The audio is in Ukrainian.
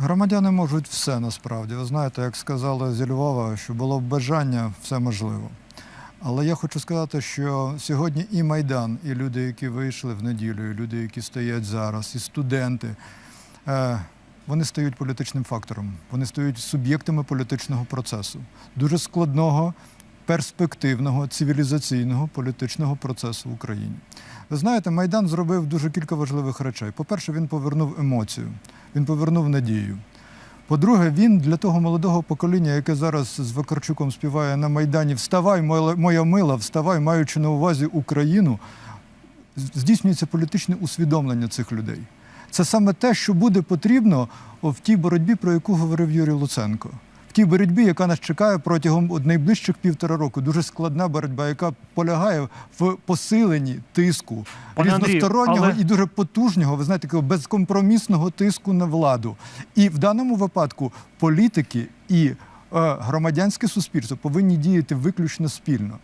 Громадяни можуть все насправді. Ви знаєте, як сказали зі Львова, що було б бажання, все можливо. Але я хочу сказати, що сьогодні і Майдан, і люди, які вийшли в неділю, і люди, які стоять зараз, і студенти, е, вони стають політичним фактором. Вони стають суб'єктами політичного процесу, дуже складного, перспективного, цивілізаційного політичного процесу в Україні. Ви знаєте, Майдан зробив дуже кілька важливих речей. По-перше, він повернув емоцію, він повернув надію. По-друге, він для того молодого покоління, яке зараз з Вакарчуком співає на Майдані Вставай, моя мила, вставай, маючи на увазі Україну, здійснюється політичне усвідомлення цих людей. Це саме те, що буде потрібно в тій боротьбі, про яку говорив Юрій Луценко. В тій боротьбі, яка нас чекає протягом от найближчих півтора року. Дуже складна боротьба, яка полягає в посиленні тиску Пане різностороннього різностороннього але- і дуже потужного, ви знаєте, такого безкомпромісного тиску на владу. І в даному випадку політики і е, громадянське суспільство повинні діяти виключно спільно.